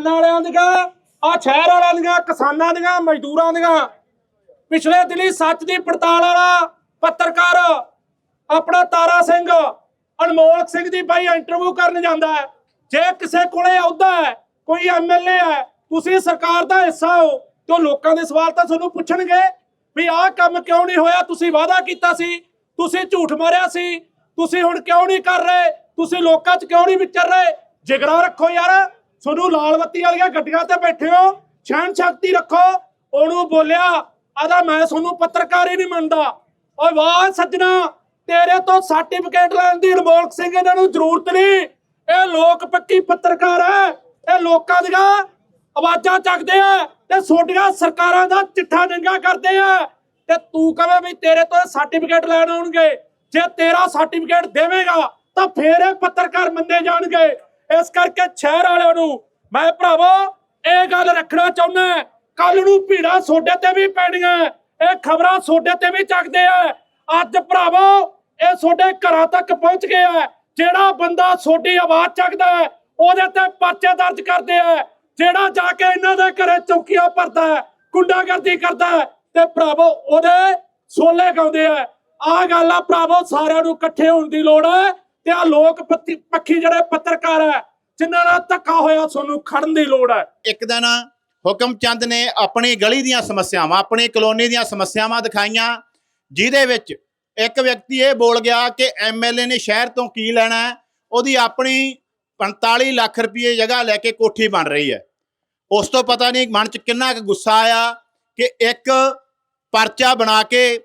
ਦੁਕਾਨਾਂ ਵਾਲਿਆਂ ਦੀਆਂ ਆ ਸ਼ਹਿਰ ਵਾਲਿਆਂ ਦੀਆਂ, ਕਿਸਾਨਾਂ ਦੀਆਂ, ਮਜ਼ਦੂਰਾਂ ਦੀਆਂ। ਪਿਛਲੇ ਦਿਨੀ ਸੱਚ ਦੀ ਪੜਤਾਲ ਵਾਲਾ ਪੱਤਰਕਾਰ ਆਪਣਾ ਤਾਰਾ ਸਿੰਘ ਅਨਮੋਲ ਸਿੰਘ ਦੀ ਬਾਈ ਇੰਟਰਵਿਊ ਕਰਨ ਜਾਂਦਾ ਹੈ। ਜੇ ਕਿਸੇ ਕੋਲੇ ਅਹੁਦਾ ਹੈ, ਕੋਈ ਐਮਐਲਏ ਹੈ, ਤੁਸੀਂ ਸਰਕਾਰ ਦਾ ਹਿੱਸਾ ਹੋ, ਤੇ ਉਹ ਲੋਕਾਂ ਦੇ ਸਵਾਲ ਤਾਂ ਤੁਹਾਨੂੰ ਪੁੱਛਣਗੇ ਵੀ ਆਹ ਕੰਮ ਕਿਉਂ ਨਹੀਂ ਹੋਇਆ? ਤੁਸੀਂ ਵਾਅਦਾ ਕੀਤਾ ਸੀ, ਤੁਸੀਂ ਝੂਠ ਮਾਰਿਆ ਸੀ, ਤੁਸੀਂ ਹੁਣ ਕਿਉਂ ਨਹੀਂ ਕਰ ਰਹੇ? ਤੁਸੀਂ ਲੋਕਾਂ 'ਚ ਕਿਉਂ ਨਹੀਂ ਵਿਚਰ ਰਹੇ? ਜਿਗਰਾ ਰੱਖੋ ਯਾਰ। ਤੁਹਾਨੂੰ ਲਾਲ ਬੱਤੀ ਵਾਲੀਆਂ ਗੱਡੀਆਂ ਤੇ ਬੈਠੇ ਹੋ। ਸਹਿਣ ਸ਼ਕਤੀ ਰੱਖੋ। ਉਹਨੂੰ ਬੋਲਿਆ ਆਦਾ ਮੈਂ ਤੁਹਾਨੂੰ ਪੱਤਰਕਾਰ ਹੀ ਨਹੀਂ ਮੰਨਦਾ। ਓਏ ਵਾਹ ਸੱਜਣਾ, ਤੇਰੇ ਤੋਂ ਸਰਟੀਫਿਕੇਟ ਲੈਣ ਦੀ ਅਨਮੋਲ ਸਿੰਘ ਇਹਨਾਂ ਨੂੰ ਜ਼ਰੂਰਤ ਨਹੀਂ। ਇਹ ਲੋਕ ਪੱਕੀ ਪੱਤਰਕਾਰ ਹੈ। ਇਹ ਲੋਕਾਂ ਦੀਆਂ ਆਵਾਜ਼ਾਂ ਚੱਕਦੇ ਆ ਤੇ ਛੋਟੀਆਂ ਸਰਕਾਰਾਂ ਦਾ ਚਿੱਠਾ ਨੰਗਾ ਕਰਦੇ ਆ। ਤੇ ਤੂੰ ਕਵੇਂ ਵੀ ਤੇਰੇ ਤੋਂ ਸਰਟੀਫਿਕੇਟ ਲੈਣ ਆਉਣਗੇ। ਜੇ ਤੇਰਾ ਸਰਟੀਫਿਕੇਟ ਦੇਵੇਂਗਾ, ਤਾਂ ਫੇਰ ਇਹ ਪੱਤਰਕਾਰ ਮੰਨੇ ਜਾਣਗੇ। ਇਸ ਕਰਕੇ ਸ਼ਹਿਰ ਵਾਲਿਆਂ ਨੂੰ ਮੈਂ ਭਰਾਵੋ, ਇਹ ਗੱਲ ਰੱਖਣਾ ਚਾਹੁੰਦਾ ਕੱਲ ਨੂੰ ਭੀੜਾ ਸੋਡੇ ਤੇ ਵੀ ਪੈਣੀਆਂ। ਇਹ ਖਬਰਾਂ ਸੋਡੇ ਤੇ ਵੀ ਚੱਕਦੇ ਆ। ਅੱਜ ਭਰਾਵੋ, ਇਹ ਤੁਹਾਡੇ ਘਰਾਂ ਤੱਕ ਪਹੁੰਚ ਗਿਆ ਜਿਹੜਾ ਬੰਦਾ ਛੋਟੀ ਆਵਾਜ਼ ਚੱਕਦਾ ਹੈ, ਉਹਦੇ ਤੇ ਪਰਚੇ ਦਰਜ ਕਰਦੇ ਆ। ਜਿਹੜਾ ਜਾ ਕੇ ਇਹਨਾਂ ਦੇ ਘਰੇ ਚੌਕੀਆਂ ਭਰਦਾ ਹੈ, ਗੁੰਡਾਗਰਦੀ ਕਰਦਾ ਤੇ ਭਰਾਵੋ, ਉਹਦੇ ਸੋਲੇ ਗਾਉਂਦੇ ਆ। ਆਹ ਗੱਲ ਆ ਭਰਾਵੋ, ਸਾਰਿਆਂ ਨੂੰ ਇਕੱਠੇ ਹੋਣ ਦੀ ਲੋੜ ਹੈ। ਤੇ ਆ ਲੋਕ ਪੱਤੀ- ਪੱਖੀ ਜਿਹੜੇ ਪੱਤਰਕਾਰ ਹੈ, ਜਿਨ੍ਹਾਂ ਨਾਲ ਧੱਕਾ ਹੋਇਆ, ਤੁਹਾਨੂੰ ਖੜਨ ਦੀ ਲੋੜ ਹੈ। ਇੱਕ ਦਿਨ ਹੁਕਮ ਚੰਦ ਨੇ ਆਪਣੀ ਗਲੀ ਦੀਆਂ ਸਮੱਸਿਆਵਾਂ, ਆਪਣੀ ਕਲੋਨੀ ਦੀਆਂ ਸਮੱਸਿਆਵਾਂ ਦਿਖਾਈਆਂ, ਜਿਹਦੇ ਵਿੱਚ ਇੱਕ ਵਿਅਕਤੀ ਇਹ ਬੋਲ ਗਿਆ ਕਿ ਐਮਐਲਏ ਨੇ ਸ਼ਹਿਰ ਤੋਂ ਕੀ ਲੈਣਾ ਹੈ, ਉਹਦੀ ਆਪਣੀ 45 ਲੱਖ ਰੁਪਏ ਜਗ੍ਹਾ ਲੈ ਕੇ ਕੋਠੀ ਬਣ ਰਹੀ ਹੈ। ਉਸ ਤੋਂ ਪਤਾ ਨਹੀਂ ਮਨ 'ਚ ਕਿੰਨਾ ਕੁ ਗੁੱਸਾ ਆਇਆ ਕਿ ਇੱਕ ਪਰਚਾ ਬਣਾ ਕੇ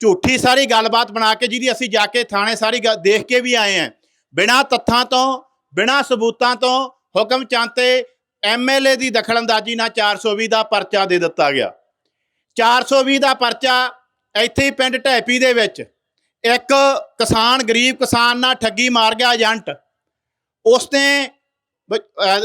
ਝੂਠੀ ਸਾਰੀ ਗੱਲਬਾਤ ਬਣਾ ਕੇ ਜਿਹਦੀ ਅਸੀਂ ਜਾ ਕੇ ਥਾਣੇ ਸਾਰੀ ਗੱਲ ਦੇਖ ਕੇ ਵੀ ਆਏ ਹਾਂ। ਬਿਨਾਂ ਤੱਥਾਂ ਤੋਂ, ਬਿਨਾਂ ਸਬੂਤਾਂ ਤੋਂ ਹੁਕਮ ਚੰਦ ਤੇ ਐਮਐਲਏ ਦੀ ਦਖਲਅੰਦਾਜ਼ੀ ਨਾਲ 420 ਦਾ ਪਰਚਾ ਦੇ ਦਿੱਤਾ ਗਿਆ। 420 ਦਾ ਪਰਚਾ ਇੱਥੇ ਹੀ ਪਿੰਡ ਢੈਪੀ ਦੇ ਵਿੱਚ ਇੱਕ ਕਿਸਾਨ, ਗਰੀਬ ਕਿਸਾਨ ਨਾਲ ਠੱਗੀ ਮਾਰ ਗਿਆ ਏਜੰਟ। ਉਸਨੇ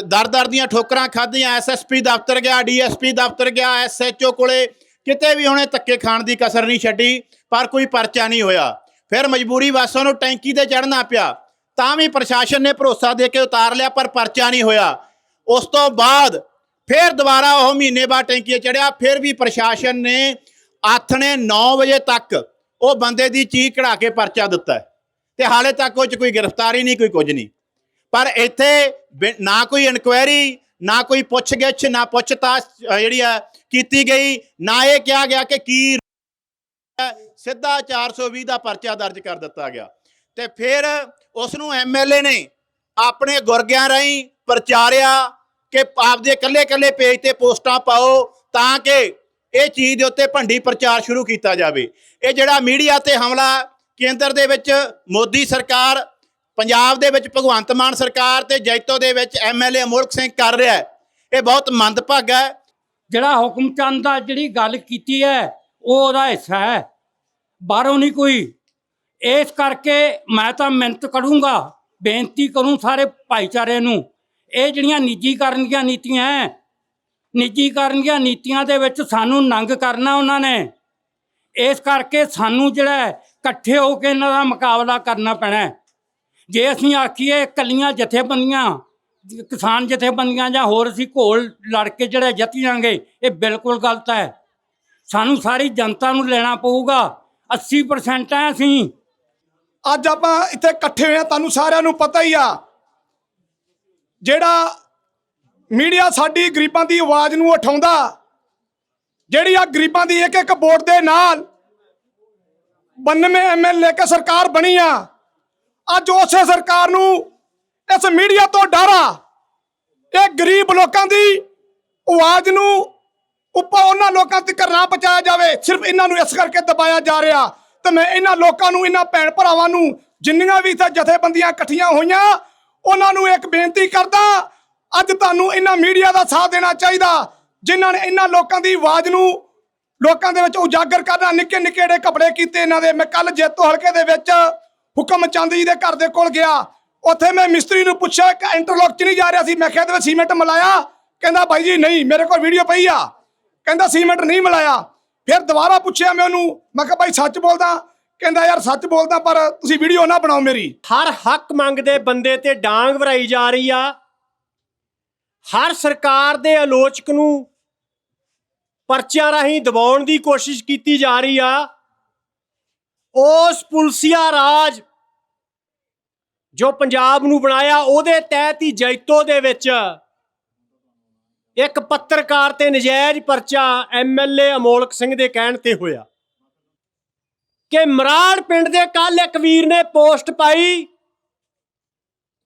ਦਰ ਦਰ ਦੀਆਂ ਠੋਕਰਾਂ ਖਾਧੀਆਂ ਐਸਐਸਪੀ ਦਫ਼ਤਰ ਗਿਆ ਡੀਐਸਪੀ ਦਫ਼ਤਰ ਗਿਆ ਐਸਐਚਓ ਕੋਲੇ ਕਿਤੇ ਵੀ ਉਹਨੇ ਧੱਕੇ ਖਾਣ ਦੀ ਕਸਰ ਨਹੀਂ ਛੱਡੀ, ਪਰ ਕੋਈ ਪਰਚਾ ਨਹੀਂ ਹੋਇਆ। ਫਿਰ ਮਜਬੂਰੀ ਵਸ ਉਹਨੂੰ ਟੈਂਕੀ ਤੇ ਚੜਨਾ ਪਿਆ। ਤਾਂ ਵੀ ਪ੍ਰਸ਼ਾਸਨ ਨੇ ਭਰੋਸਾ ਦੇ ਕੇ ਉਤਾਰ ਲਿਆ, ਪਰ ਪਰਚਾ ਨਹੀਂ ਹੋਇਆ। ਉਸ ਤੋਂ ਬਾਅਦ ਫਿਰ ਦੁਬਾਰਾ ਉਹ ਮਹੀਨੇ ਬਾਅਦ ਟੈਂਕੀ ਤੇ ਚੜਿਆ ਫਿਰ ਵੀ ਪ੍ਰਸ਼ਾਸਨ ਨੇ ਆਥਣੇ 9 ਵਜੇ ਤੱਕ ਉਹ ਬੰਦੇ ਦੀ ਚੀਕ ਕਢਾ ਕੇ ਪਰਚਾ ਦਿੱਤਾ ਹੈ। ਤੇ ਹਾਲੇ ਤੱਕ ਉਹ ਚ ਕੋਈ ਗ੍ਰਿਫਤਾਰੀ ਨਹੀਂ, ਕੋਈ ਕੁਝ ਨਹੀਂ। ਪਰ ਇੱਥੇ ਬਿ- ਨਾ ਕੋਈ ਇਨਕੁਆਇਰੀ ਨਾ ਕੋਈ ਪੁੱਛਗਿੱਛ, ਨਾ ਪੁੱਛਤਾਛ ਜਿਹੜੀ ਆ, ਕੀਤੀ ਗਈ, ਨਾ ਇਹ ਕਿਹਾ ਗਿਆ ਕਿ ਕੀ ਹੈ। ਸਿੱਧਾ 420 ਦਾ ਪਰਚਾ ਦਰਜ ਕਰ ਦਿੱਤਾ ਗਿਆ ਤੇ ਫਿਰ ਉਸ ਨੂੰ ਐਮਐਲਏ ਨੇ ਆਪਣੇ ਗੁਰਗਿਆਂ ਰਾਹੀਂ ਪ੍ਰਚਾਰਿਆ ਕਿ ਆਪਦੇ ਕੱਲੇ-ਕੱਲੇ ਪੇਜ ਤੇ ਪੋਸਟਾਂ ਪਾਓ ਤਾਂ ਕਿ ਇਹ ਚੀਜ਼ ਦੇ ਉੱਤੇ ਭੰਡੀ ਪ੍ਰਚਾਰ ਸ਼ੁਰੂ ਕੀਤਾ ਜਾਵੇ ਇਹ ਜਿਹੜਾ ਮੀਡੀਆ ਤੇ ਹਮਲਾ ਕੇਂਦਰ ਦੇ ਵਿੱਚ ਮੋਦੀ ਸਰਕਾਰ ਪੰਜਾਬ ਦੇ ਵਿੱਚ ਭਗਵੰਤ ਮਾਨ ਸਰਕਾਰ ਤੇ ਜੈਤੋ ਦੇ ਵਿੱਚ ਐਮਐਲਏ ਮੁਲਕ ਸਿੰਘ ਕਰ ਰਿਹਾ ਹੈ। ਇਹ ਬਹੁਤ ਮੰਦਭਾਗਾ ਹੈ। ਜਿਹੜਾ ਹੁਕਮ ਚੰਦ ਦਾ ਜਿਹੜੀ ਗੱਲ ਕੀਤੀ ਹੈ, ਉਹ ਉਹਦਾ ਹਿੱਸਾ ਹੈ। ਬਾਹਰੋਂ ਨਹੀਂ ਕੋਈ। ਇਸ ਕਰਕੇ ਮੈਂ ਤਾਂ ਮਿਹਨਤ ਕਰੂੰਗਾ, ਬੇਨਤੀ ਕਰੂੰ ਸਾਰੇ ਭਾਈਚਾਰੇ ਨੂੰ। ਇਹ ਜਿਹੜੀਆਂ ਨਿੱਜੀਕਰਨ ਦੀਆਂ ਨੀਤੀਆਂ ਹੈ ਨਿੱਜੀਕਰਨ ਦੀਆਂ ਨੀਤੀਆਂ ਦੇ ਵਿੱਚ ਸਾਨੂੰ ਨੰਗ ਕਰਨਾ ਉਹਨਾਂ ਨੇ। ਇਸ ਕਰਕੇ ਸਾਨੂੰ ਜਿਹੜਾ ਇਕੱਠੇ ਹੋ ਕੇ ਇਹਨਾਂ ਦਾ ਮੁਕਾਬਲਾ ਕਰਨਾ ਪੈਣਾ ਹੈ। ਜੇ ਅਸੀਂ ਆਖੀਏ ਕੱਲੀਆਂ ਜਥੇਬੰਦੀਆਂ, ਕਿਸਾਨ ਜਥੇਬੰਦੀਆਂ ਜਾਂ ਹੋਰ ਅਸੀਂ ਘੋਲ ਲੜ ਕੇ ਜਿਹੜੇ ਜਿੱਤੀਆਂਗੇ ਇਹ ਬਿਲਕੁਲ ਗਲਤ ਹੈ। ਸਾਨੂੰ ਸਾਰੀ ਜਨਤਾ ਨੂੰ ਲੈਣਾ ਪਊਗਾ। 80% ਹੈ ਅਸੀਂ। ਅੱਜ ਆਪਾਂ ਇੱਥੇ ਇਕੱਠੇ ਹੋਏ ਆ ਤੁਹਾਨੂੰ ਸਾਰਿਆਂ ਨੂੰ ਪਤਾ ਹੀ ਆ। ਜਿਹੜਾ ਮੀਡੀਆ ਸਾਡੀ ਗਰੀਬਾਂ ਦੀ ਆਵਾਜ਼ ਨੂੰ ਉਠਾਉਂਦਾ, ਜਿਹੜੀ ਆ ਗਰੀਬਾਂ ਦੀ ਇੱਕ ਇੱਕ ਵੋਟ ਦੇ ਨਾਲ 92 ਐਮਐਲਏ ਕੇ ਸਰਕਾਰ ਬਣੀ ਆ ਅੱਜ ਉਸੇ ਸਰਕਾਰ ਨੂੰ ਇਸ ਮੀਡੀਆ ਤੋਂ ਡਰਾ ਇਹ ਗਰੀਬ ਲੋਕਾਂ ਦੀ ਆਵਾਜ਼ ਨੂੰ ਉੱਪਰ ਉਹਨਾਂ ਲੋਕਾਂ ਤੱਕ ਨਾ ਪਹੁੰਚਾਇਆ ਜਾਵੇ। ਸਿਰਫ ਇਹਨਾਂ ਨੂੰ ਇਸ ਕਰਕੇ ਦਬਾਇਆ ਜਾ ਰਿਹਾ ਤੇ ਮੈਂ ਇਹਨਾਂ ਲੋਕਾਂ ਨੂੰ, ਇਹਨਾਂ ਭੈਣ ਭਰਾਵਾਂ ਨੂੰ ਜਿੰਨੀਆਂ ਵੀ ਇੱਥੇ ਜਥੇਬੰਦੀਆਂ ਇਕੱਠੀਆਂ ਹੋਈਆਂ, ਉਹਨਾਂ ਨੂੰ ਇੱਕ ਬੇਨਤੀ ਕਰਦਾ, ਅੱਜ ਤੁਹਾਨੂੰ ਇਹਨਾਂ ਮੀਡੀਆ ਦਾ ਸਾਥ ਦੇਣਾ ਚਾਹੀਦਾ, ਜਿਨ੍ਹਾਂ ਨੇ ਇਹਨਾਂ ਲੋਕਾਂ ਦੀ ਆਵਾਜ਼ ਨੂੰ ਲੋਕਾਂ ਦੇ ਵਿੱਚ ਉਜਾਗਰ ਕਰਨਾ ਨਿੱਕੇ ਨਿੱਕੇ ਜਿਹੜੇ ਕੱਪੜੇ ਕੀਤੇ ਇਹਨਾਂ ਦੇ। ਮੈਂ ਕੱਲ ਜੇਤੋ ਹਲਕੇ ਦੇ ਵਿੱਚ ਹੁਕਮ ਚੰਦ ਜੀ ਦੇ ਘਰ ਦੇ ਕੋਲ ਗਿਆ। ਉੱਥੇ ਮੈਂ ਮਿਸਤਰੀ ਨੂੰ ਪੁੱਛਿਆ ਕਿ ਇੰਟਰਲੌਕ ਚ ਨਹੀਂ ਜਾ ਰਿਹਾ ਸੀ। ਮੈਂ ਕਿਹਾ, ਇਹਦੇ ਵਿੱਚ ਸੀਮੈਂਟ ਮਿਲਾਇਆ? ਕਹਿੰਦਾ ਭਾਈ ਜੀ, ਨਹੀਂ, ਮੇਰੇ ਕੋਲ ਵੀਡੀਓ ਪਈ ਆ। ਕਹਿੰਦਾ ਸੀਮੈਂਟ ਨਹੀਂ ਮਿਲਾਇਆ। ਫਿਰ ਦੁਬਾਰਾ ਪੁੱਛਿਆ ਮੈਂ ਉਹਨੂੰ, ਮੈਂ ਕਿਹਾ ਭਾਈ ਸੱਚ ਬੋਲਦਾ? ਕਹਿੰਦਾ, ਯਾਰ, ਸੱਚ ਬੋਲਦਾ, ਪਰ ਤੁਸੀਂ ਵੀਡੀਓ ਨਾ ਬਣਾਓ ਮੇਰੀ। ਹਰ ਹੱਕ ਮੰਗਦੇ ਬੰਦੇ ਤੇ ਡਾਂਗ ਵਰਾਈ ਜਾ ਰਹੀ ਆ। ਹਰ ਸਰਕਾਰ ਦੇ ਆਲੋਚਕ ਨੂੰ ਪਰਚਿਆਂ ਰਾਹੀਂ ਦਬਾਉਣ ਦੀ ਕੋਸ਼ਿਸ਼ ਕੀਤੀ ਜਾ ਰਹੀ ਆ। ਉਸ ਪੁਲਸੀਆ ਰਾਜ ਜੋ ਪੰਜਾਬ ਨੂੰ ਬਣਾਇਆ, ਉਹਦੇ ਤਹਿਤ ਹੀ ਜੈਤੋ ਦੇ ਵਿੱਚ ਇੱਕ ਪੱਤਰਕਾਰ ਤੇ ਨਜਾਇਜ਼ ਪਰਚਾ ਐਮਐਲਏ ਅਮੋਲਕ ਸਿੰਘ ਦੇ ਕਹਿਣ ਤੇ ਹੋਇਆ ਕਿ ਮਰਾੜ ਪਿੰਡ ਦੇ ਕੱਲ ਇੱਕ ਵੀਰ ਨੇ ਪੋਸਟ ਪਾਈ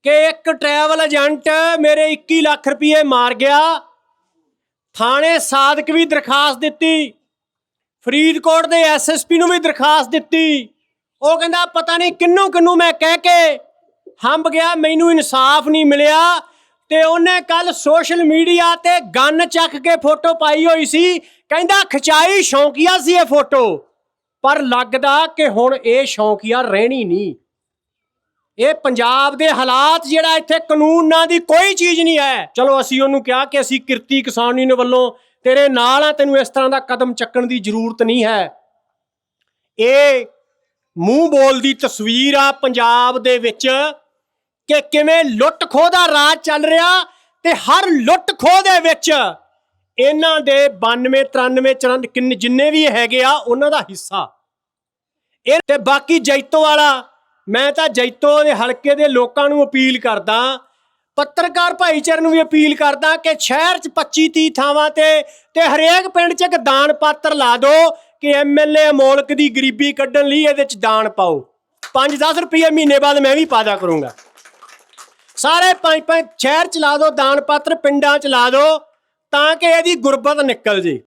ਕਿ ਇੱਕ ਟਰੈਵਲ ਏਜੰਟ ਮੇਰੇ 21 ਲੱਖ ਰੁਪਏ ਮਾਰ ਗਿਆ, ਥਾਣੇ ਸਾਦਕ ਵੀ ਦਰਖਾਸਤ ਦਿੱਤੀ ਫਰੀਦਕੋਟ ਦੇ ਐਸਐਸਪੀ ਨੂੰ ਵੀ ਦਰਖਾਸਤ ਦਿੱਤੀ। ਉਹ ਕਹਿੰਦਾ, ਪਤਾ ਨਹੀਂ ਕਿੰਨੂੰ ਕਿੰਨੂੰ ਮੈਂ ਕਹਿ ਕੇ ਹੰਬ ਗਿਆ, ਮੈਨੂੰ ਇਨਸਾਫ ਨਹੀਂ ਮਿਲਿਆ। ਤੇ ਉਹਨੇ ਕੱਲ ਸੋਸ਼ਲ ਮੀਡੀਆ ਤੇ ਗਨ ਚੱਕ ਕੇ ਫੋਟੋ ਪਾਈ ਹੋਈ ਸੀ। ਕਹਿੰਦਾ, ਖਚਾਈ ਸ਼ੌਂਕੀਆ ਸੀ ਇਹ ਫੋਟੋ, ਪਰ ਲੱਗਦਾ ਕਿ ਹੁਣ ਇਹ ਸ਼ੌਂਕੀਆ ਰਹਿਣੀ ਨਹੀਂ। ਇਹ ਪੰਜਾਬ ਦੇ ਹਾਲਾਤ ਜਿਹੜਾ ਇੱਥੇ ਕਾਨੂੰਨ ਨਾਂ ਦੀ ਕੋਈ ਚੀਜ਼ ਨਹੀਂ ਹੈ। ਚਲੋ, ਅਸੀਂ ਉਹਨੂੰ ਕਿਹਾ ਕਿ ਅਸੀਂ ਕਿਰਤੀ ਕਿਸਾਨ ਯੂਨੀਅਨ ਵੱਲੋਂ ਤੇਰੇ ਨਾਲ ਆ, ਤੈਨੂੰ ਇਸ ਤਰ੍ਹਾਂ ਦਾ ਕਦਮ ਚੱਕਣ ਦੀ ਜ਼ਰੂਰਤ ਨਹੀਂ ਹੈ। ਇਹ ਮੂੰਹ ਬੋਲ ਦੀ ਤਸਵੀਰ ਆ ਪੰਜਾਬ ਦੇ ਵਿੱਚ ਕਿ ਕਿਵੇਂ ਲੁੱਟ ਖੋਹ ਦਾ ਰਾਜ ਚੱਲ ਰਿਹਾ ਤੇ ਹਰ ਲੁੱਟ ਖੋਹ ਦੇ ਵਿੱਚ ਇਹਨਾਂ ਦੇ 92 93 ਚਰਨ ਕਿੰਨੇ ਜਿੰਨੇ ਵੀ ਹੈਗੇ ਆ, ਉਹਨਾਂ ਦਾ ਹਿੱਸਾ। ਇਹ ਤੇ ਬਾਕੀ ਜੈਤੋ ਵਾਲਾ, ਮੈਂ ਤਾਂ ਜੈਤੋ ਦੇ ਹਲਕੇ ਦੇ ਲੋਕਾਂ ਨੂੰ ਅਪੀਲ ਕਰਦਾ ਪੱਤਰਕਾਰ ਭਾਈਚਾਰੇ ਨੂੰ ਵੀ ਅਪੀਲ ਕਰਦਾ ਕਿ ਸ਼ਹਿਰ 'ਚ 25 30 ਥਾਵਾਂ ਤੇ ਤੇ ਹਰੇਕ ਪਿੰਡ 'ਚ ਇੱਕ ਦਾਨ ਪਾਤਰ ਲਾ ਦਿਓ ਕਿ ਐਮਐਲਏ ਅਮੋਲਕ ਦੀ ਗਰੀਬੀ ਕੱਢਣ ਲਈ ਇਹਦੇ 'ਚ ਦਾਨ ਪਾਓ। 5-10 ਰੁਪਏ ਮਹੀਨੇ ਬਾਅਦ ਮੈਂ ਵੀ ਪਾਦਾ ਕਰੂੰਗਾ। ਸਾਰੇ ਪੰਜ ਪੰਜ ਸ਼ਹਿਰ ਚ ਲਾ ਦਿਓ ਦਾਨ ਪਾਤਰ ਪਿੰਡਾਂ ਚ ਲਾ ਦਿਓ ਤਾਂ ਕਿ ਇਹਦੀ ਗੁਰਬਤ ਨਿਕਲ ਜੇ।